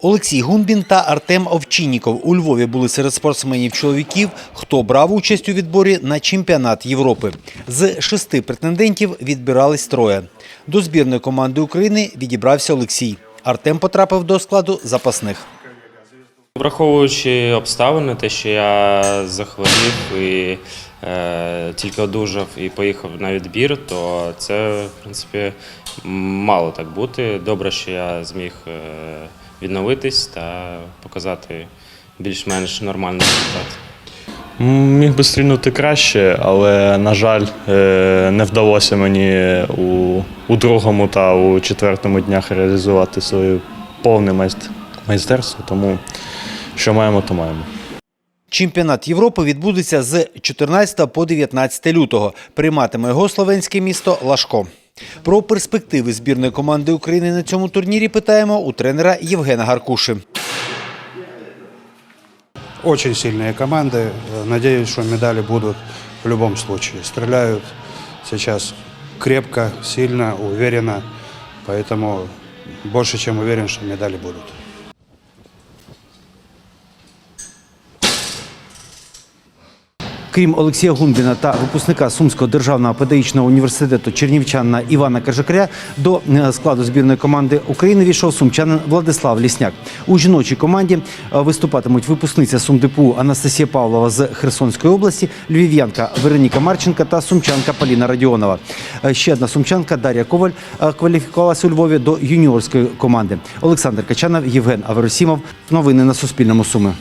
Олексій Гумбін та Артем Овчинніков у Львові були серед спортсменів чоловіків, хто брав участь у відборі на чемпіонат Європи. З шести претендентів відбирались троє. До збірної команди України відібрався Олексій. Артем потрапив до складу запасних. Враховуючи обставини, те, що я захворів і е, тільки одужав і поїхав на відбір, то це, в принципі, мало так бути. Добре, що я зміг е, відновитись та показати більш-менш нормальний результат. Міг би стрільнути краще, але, на жаль, е, не вдалося мені у, у другому та у четвертому днях реалізувати своє повне майстерство. Тому що маємо, то маємо. Чемпіонат Європи відбудеться з 14 по 19 лютого. Прийматиме його словенське місто Лашко. Про перспективи збірної команди України на цьому турнірі питаємо у тренера Євгена Гаркуши. Очень сильные команды. Э, Надеюсь, что медали будут в любом случае. Стреляют сейчас крепко, сильно, уверенно. Поэтому больше чем уверен, что медали будут. Крім Олексія Гумбіна та випускника Сумського державного педагогічного університету чернівчанина Івана Кажакаря до е, складу збірної команди України війшов сумчанин Владислав Лісняк. У жіночій команді е, виступатимуть випускниця Сумдепу Анастасія Павлова з Херсонської області, львів'янка Вероніка Марченка та сумчанка Поліна Радіонова. Е, Ще одна сумчанка Дар'я Коваль кваліфікувалася у Львові до юніорської команди. Олександр Качанов, Євген Аверосімов. Новини на Суспільному Суми.